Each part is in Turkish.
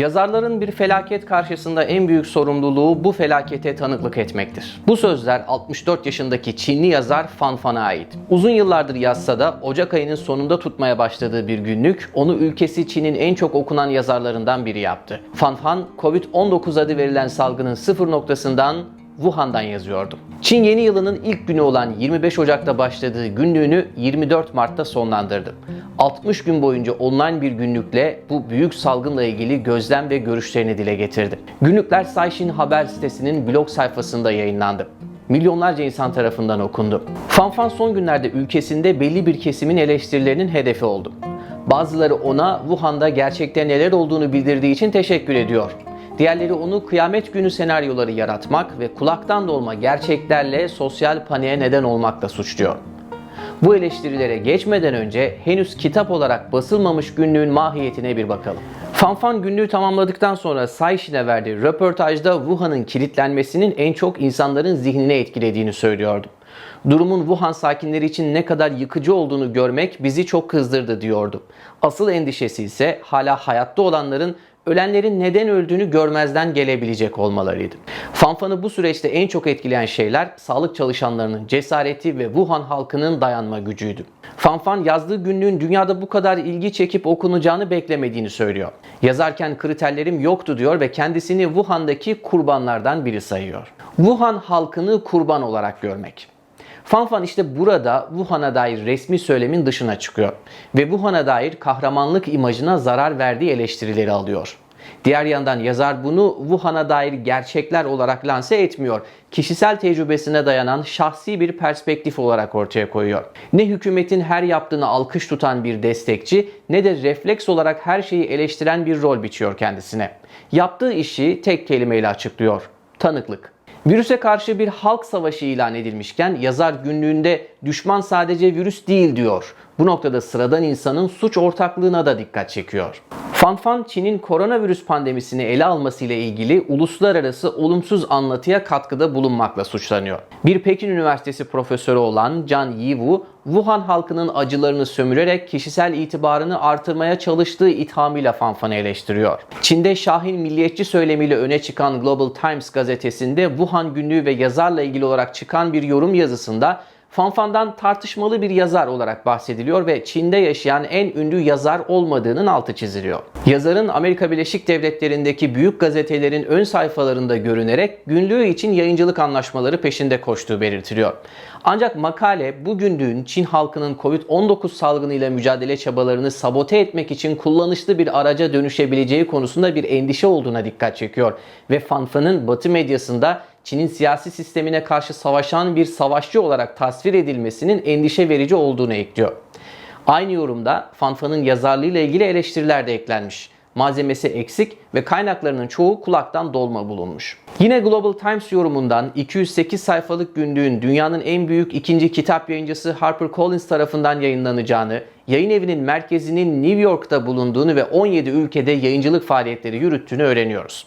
Yazarların bir felaket karşısında en büyük sorumluluğu bu felakete tanıklık etmektir. Bu sözler 64 yaşındaki Çinli yazar Fan Fan'a ait. Uzun yıllardır yazsa da Ocak ayının sonunda tutmaya başladığı bir günlük onu ülkesi Çin'in en çok okunan yazarlarından biri yaptı. Fan Fan, Covid-19 adı verilen salgının sıfır noktasından Wuhan'dan yazıyordu. Çin yeni yılının ilk günü olan 25 Ocak'ta başladığı günlüğünü 24 Mart'ta sonlandırdı. 60 gün boyunca online bir günlükle bu büyük salgınla ilgili gözlem ve görüşlerini dile getirdi. Günlükler Saishin haber sitesinin blog sayfasında yayınlandı milyonlarca insan tarafından okundu. Fanfan son günlerde ülkesinde belli bir kesimin eleştirilerinin hedefi oldu. Bazıları ona Wuhan'da gerçekte neler olduğunu bildirdiği için teşekkür ediyor. Diğerleri onu kıyamet günü senaryoları yaratmak ve kulaktan dolma gerçeklerle sosyal paniğe neden olmakla suçluyor. Bu eleştirilere geçmeden önce henüz kitap olarak basılmamış günlüğün mahiyetine bir bakalım. Fanfan günlüğü tamamladıktan sonra Saishin'e verdiği röportajda Wuhan'ın kilitlenmesinin en çok insanların zihnine etkilediğini söylüyordu. Durumun Wuhan sakinleri için ne kadar yıkıcı olduğunu görmek bizi çok kızdırdı diyordu. Asıl endişesi ise hala hayatta olanların ölenlerin neden öldüğünü görmezden gelebilecek olmalarıydı. Fanfan'ı bu süreçte en çok etkileyen şeyler sağlık çalışanlarının cesareti ve Wuhan halkının dayanma gücüydü. Fanfan yazdığı günlüğün dünyada bu kadar ilgi çekip okunacağını beklemediğini söylüyor. Yazarken kriterlerim yoktu diyor ve kendisini Wuhan'daki kurbanlardan biri sayıyor. Wuhan halkını kurban olarak görmek. Fanfan işte burada Wuhan'a dair resmi söylemin dışına çıkıyor ve Wuhan'a dair kahramanlık imajına zarar verdiği eleştirileri alıyor. Diğer yandan yazar bunu Wuhan'a dair gerçekler olarak lanse etmiyor. Kişisel tecrübesine dayanan şahsi bir perspektif olarak ortaya koyuyor. Ne hükümetin her yaptığını alkış tutan bir destekçi ne de refleks olarak her şeyi eleştiren bir rol biçiyor kendisine. Yaptığı işi tek kelimeyle açıklıyor. Tanıklık. Virüse karşı bir halk savaşı ilan edilmişken yazar günlüğünde düşman sadece virüs değil diyor. Bu noktada sıradan insanın suç ortaklığına da dikkat çekiyor. Fanfan, Çin'in koronavirüs pandemisini ele alması ile ilgili uluslararası olumsuz anlatıya katkıda bulunmakla suçlanıyor. Bir Pekin Üniversitesi profesörü olan Can Yiwu, Wuhan halkının acılarını sömürerek kişisel itibarını artırmaya çalıştığı ithamıyla Fanfan'ı eleştiriyor. Çin'de Şahin milliyetçi söylemiyle öne çıkan Global Times gazetesinde Wuhan günlüğü ve yazarla ilgili olarak çıkan bir yorum yazısında Fanfan'dan tartışmalı bir yazar olarak bahsediliyor ve Çin'de yaşayan en ünlü yazar olmadığının altı çiziliyor. Yazarın Amerika Birleşik Devletleri'ndeki büyük gazetelerin ön sayfalarında görünerek günlüğü için yayıncılık anlaşmaları peşinde koştuğu belirtiliyor. Ancak makale bu günlüğün Çin halkının Covid-19 salgınıyla mücadele çabalarını sabote etmek için kullanışlı bir araca dönüşebileceği konusunda bir endişe olduğuna dikkat çekiyor ve Fanfan'ın Batı medyasında Çin'in siyasi sistemine karşı savaşan bir savaşçı olarak tasvir edilmesinin endişe verici olduğunu ekliyor. Aynı yorumda Fanfan'ın yazarlığıyla ilgili eleştiriler de eklenmiş. Malzemesi eksik ve kaynaklarının çoğu kulaktan dolma bulunmuş. Yine Global Times yorumundan 208 sayfalık günlüğün dünyanın en büyük ikinci kitap yayıncısı HarperCollins tarafından yayınlanacağını, yayın evinin merkezinin New York'ta bulunduğunu ve 17 ülkede yayıncılık faaliyetleri yürüttüğünü öğreniyoruz.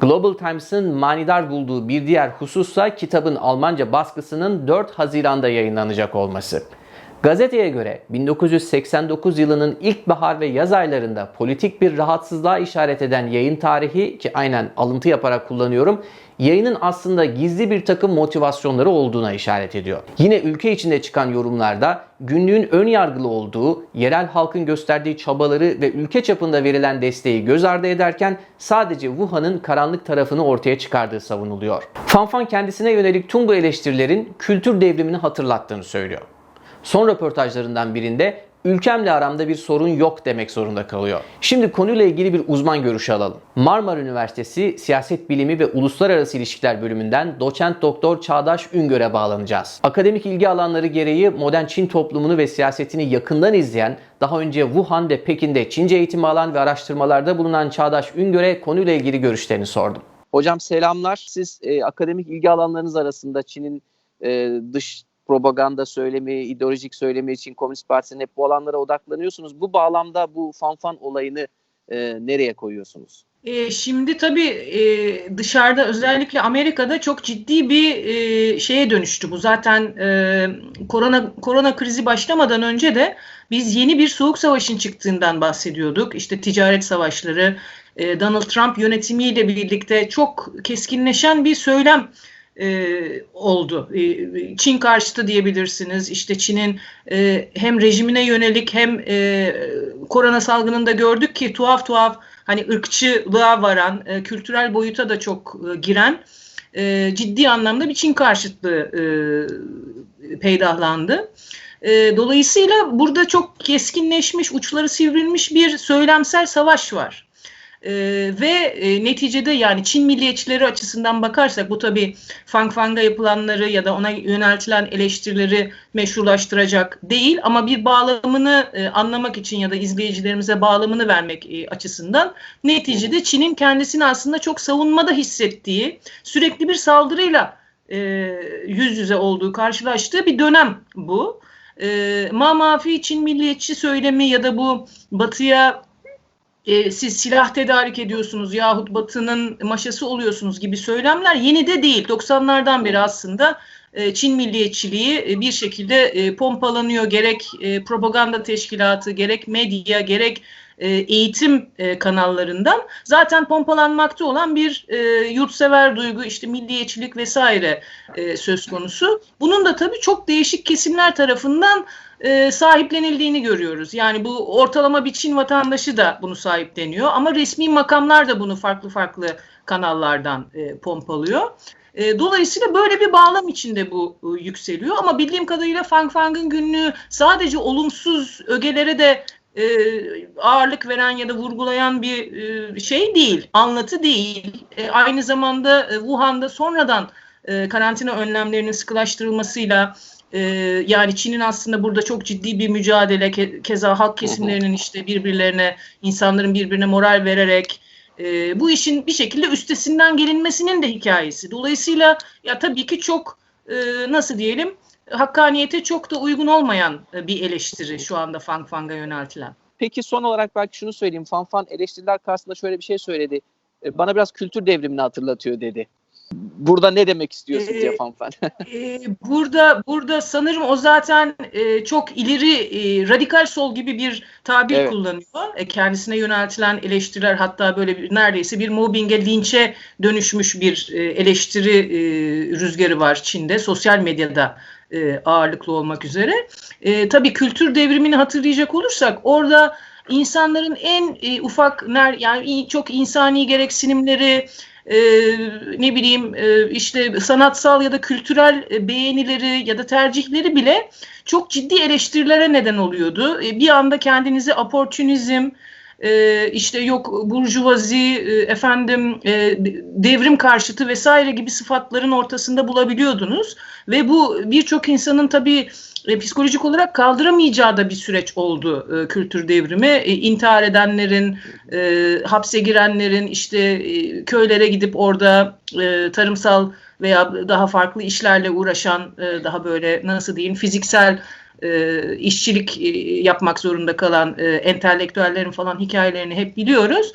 Global Times'ın manidar bulduğu bir diğer husussa kitabın Almanca baskısının 4 Haziran'da yayınlanacak olması. Gazeteye göre 1989 yılının ilkbahar ve yaz aylarında politik bir rahatsızlığa işaret eden yayın tarihi ki aynen alıntı yaparak kullanıyorum yayının aslında gizli bir takım motivasyonları olduğuna işaret ediyor. Yine ülke içinde çıkan yorumlarda günlüğün ön yargılı olduğu, yerel halkın gösterdiği çabaları ve ülke çapında verilen desteği göz ardı ederken sadece Wuhan'ın karanlık tarafını ortaya çıkardığı savunuluyor. Fanfan kendisine yönelik tüm bu eleştirilerin kültür devrimini hatırlattığını söylüyor. Son röportajlarından birinde ülkemle aramda bir sorun yok demek zorunda kalıyor. Şimdi konuyla ilgili bir uzman görüşü alalım. Marmara Üniversitesi Siyaset Bilimi ve Uluslararası İlişkiler bölümünden doçent doktor Çağdaş Üngör'e bağlanacağız. Akademik ilgi alanları gereği modern Çin toplumunu ve siyasetini yakından izleyen, daha önce Wuhan ve Pekin'de Çince eğitimi alan ve araştırmalarda bulunan Çağdaş Üngör'e konuyla ilgili görüşlerini sordum. Hocam selamlar. Siz e, akademik ilgi alanlarınız arasında Çin'in e, dış propaganda söylemi, ideolojik söylemi için Komünist Partisi'nin hep bu alanlara odaklanıyorsunuz. Bu bağlamda bu fanfan olayını e, nereye koyuyorsunuz? E, şimdi tabii e, dışarıda özellikle Amerika'da çok ciddi bir e, şeye dönüştü bu. Zaten e, korona korona krizi başlamadan önce de biz yeni bir soğuk savaşın çıktığından bahsediyorduk. İşte ticaret savaşları, e, Donald Trump yönetimiyle birlikte çok keskinleşen bir söylem e, oldu. E, Çin karşıtı diyebilirsiniz. İşte Çin'in e, hem rejimine yönelik hem e, korona salgınında gördük ki tuhaf tuhaf hani ırkçılığa varan, e, kültürel boyuta da çok e, giren e, ciddi anlamda bir Çin karşıtlığı e, peydahlandı. E, dolayısıyla burada çok keskinleşmiş, uçları sivrilmiş bir söylemsel savaş var. E, ve e, neticede yani Çin milliyetçileri açısından bakarsak bu tabi Fang Fang'a yapılanları ya da ona yöneltilen eleştirileri meşrulaştıracak değil ama bir bağlamını e, anlamak için ya da izleyicilerimize bağlamını vermek e, açısından neticede Çin'in kendisini aslında çok savunmada hissettiği sürekli bir saldırıyla e, yüz yüze olduğu karşılaştığı bir dönem bu. E, Ma Mafi Çin milliyetçi söylemi ya da bu batıya e, siz silah tedarik ediyorsunuz yahut Batı'nın maşası oluyorsunuz gibi söylemler yeni de değil. 90'lardan beri aslında e, Çin milliyetçiliği e, bir şekilde e, pompalanıyor. Gerek e, propaganda teşkilatı, gerek medya, gerek eğitim e, kanallarından zaten pompalanmakta olan bir e, yurtsever duygu, işte milliyetçilik vesaire e, söz konusu. Bunun da tabii çok değişik kesimler tarafından e, sahiplenildiğini görüyoruz. Yani bu ortalama bir Çin vatandaşı da bunu sahipleniyor ama resmi makamlar da bunu farklı farklı kanallardan e, pompalıyor. E, dolayısıyla böyle bir bağlam içinde bu e, yükseliyor ama bildiğim kadarıyla Fang Fang'ın günlüğü sadece olumsuz ögelere de e, ağırlık veren ya da vurgulayan bir e, şey değil, anlatı değil. E, aynı zamanda e, Wuhan'da sonradan e, karantina önlemlerinin sıkılaştırılmasıyla ee, yani Çin'in aslında burada çok ciddi bir mücadele ke keza halk kesimlerinin işte birbirlerine insanların birbirine moral vererek e, bu işin bir şekilde üstesinden gelinmesinin de hikayesi. Dolayısıyla ya tabii ki çok e, nasıl diyelim hakkaniyete çok da uygun olmayan e, bir eleştiri şu anda Fang Fang'a yöneltilen. Peki son olarak belki şunu söyleyeyim. Fan Fan eleştiriler karşısında şöyle bir şey söyledi. E, bana biraz kültür devrimini hatırlatıyor dedi. Burada ne demek istiyorsun ee, Cefan Fen? e, burada burada sanırım o zaten e, çok ileri e, radikal sol gibi bir tabir evet. kullanıyor. E, kendisine yöneltilen eleştiriler hatta böyle bir, neredeyse bir mobbinge, linçe dönüşmüş bir e, eleştiri e, rüzgarı var Çin'de. Sosyal medyada e, ağırlıklı olmak üzere. E, tabii kültür devrimini hatırlayacak olursak orada insanların en e, ufak ner yani çok insani gereksinimleri e, ne bileyim e, işte sanatsal ya da kültürel e, beğenileri ya da tercihleri bile çok ciddi eleştirilere neden oluyordu. E, bir anda kendinizi oportunizm, e, işte yok burjuvazi, e, efendim e, devrim karşıtı vesaire gibi sıfatların ortasında bulabiliyordunuz ve bu birçok insanın tabii e, psikolojik olarak kaldıramayacağı da bir süreç oldu e, kültür devrimi. E, intihar edenlerin, e, hapse girenlerin, işte e, köylere gidip orada e, tarımsal veya daha farklı işlerle uğraşan, e, daha böyle nasıl diyeyim fiziksel e, işçilik e, yapmak zorunda kalan e, entelektüellerin falan hikayelerini hep biliyoruz.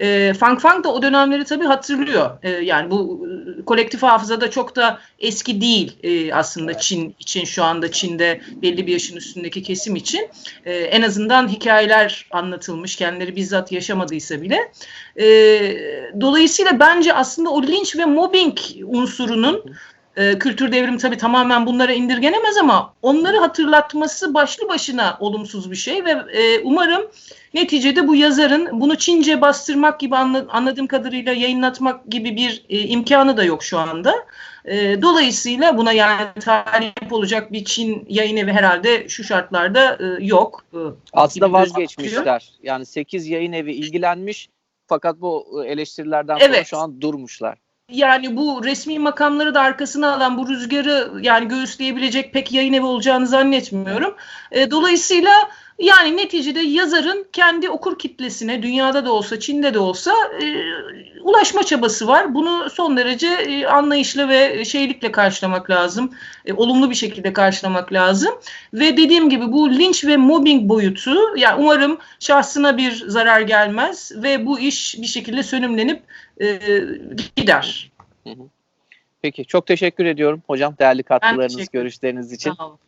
E, Fang Fang da o dönemleri tabii hatırlıyor. E, yani bu e, kolektif hafızada çok da eski değil e, aslında evet. Çin için şu anda Çin'de belli bir yaşın üstündeki kesim için. E, en azından hikayeler anlatılmış, kendileri bizzat yaşamadıysa bile. E, dolayısıyla bence aslında o linç ve mobbing unsurunun e, kültür devrimi tabii tamamen bunlara indirgenemez ama onları hatırlatması başlı başına olumsuz bir şey ve e, umarım neticede bu yazarın bunu Çince bastırmak gibi anla, anladığım kadarıyla yayınlatmak gibi bir e, imkanı da yok şu anda. E, dolayısıyla buna yani talip olacak bir Çin yayın evi herhalde şu şartlarda e, yok. E, Aslında vazgeçmişler. Yani 8 yayın evi ilgilenmiş fakat bu eleştirilerden sonra evet. şu an durmuşlar yani bu resmi makamları da arkasına alan bu rüzgarı yani göğüsleyebilecek pek yayın evi olacağını zannetmiyorum. E, dolayısıyla Yani neticede yazarın kendi okur kitlesine dünyada da olsa Çin'de de olsa e, ulaşma çabası var. Bunu son derece e, anlayışla ve şeylikle karşılamak lazım. E, olumlu bir şekilde karşılamak lazım. Ve dediğim gibi bu linç ve mobbing boyutu yani umarım şahsına bir zarar gelmez ve bu iş bir şekilde sönümlenip e, gider. Peki çok teşekkür ediyorum hocam değerli katkılarınız, görüşleriniz için. Sağ olun.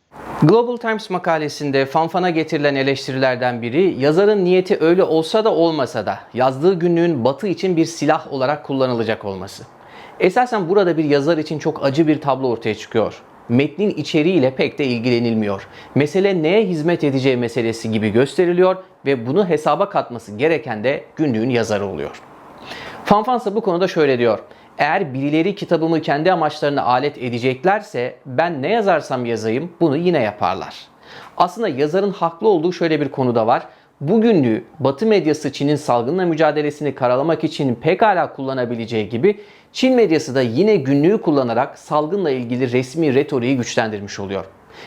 Global Times makalesinde fanfana getirilen eleştirilerden biri yazarın niyeti öyle olsa da olmasa da yazdığı günlüğün batı için bir silah olarak kullanılacak olması. Esasen burada bir yazar için çok acı bir tablo ortaya çıkıyor. Metnin içeriğiyle pek de ilgilenilmiyor. Mesele neye hizmet edeceği meselesi gibi gösteriliyor ve bunu hesaba katması gereken de günlüğün yazarı oluyor. Fanfansa bu konuda şöyle diyor. Eğer birileri kitabımı kendi amaçlarına alet edeceklerse ben ne yazarsam yazayım bunu yine yaparlar. Aslında yazarın haklı olduğu şöyle bir konuda var. Bugünlüğü Batı medyası Çin'in salgınla mücadelesini karalamak için pekala kullanabileceği gibi Çin medyası da yine günlüğü kullanarak salgınla ilgili resmi retoriği güçlendirmiş oluyor.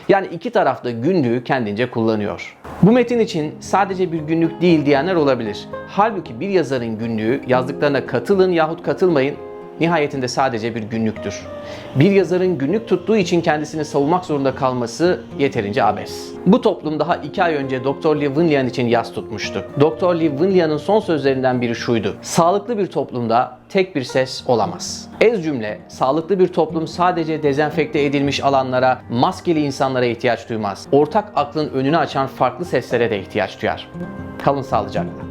Yani iki taraf da günlüğü kendince kullanıyor. Bu metin için sadece bir günlük değil diyenler olabilir. Halbuki bir yazarın günlüğü yazdıklarına katılın yahut katılmayın nihayetinde sadece bir günlüktür. Bir yazarın günlük tuttuğu için kendisini savunmak zorunda kalması yeterince abes. Bu toplum daha iki ay önce Dr. Li Wenlian için yas tutmuştu. Dr. Li Wenlian'ın son sözlerinden biri şuydu. Sağlıklı bir toplumda tek bir ses olamaz. Ez cümle, sağlıklı bir toplum sadece dezenfekte edilmiş alanlara, maskeli insanlara ihtiyaç duymaz. Ortak aklın önünü açan farklı seslere de ihtiyaç duyar. Kalın sağlıcakla.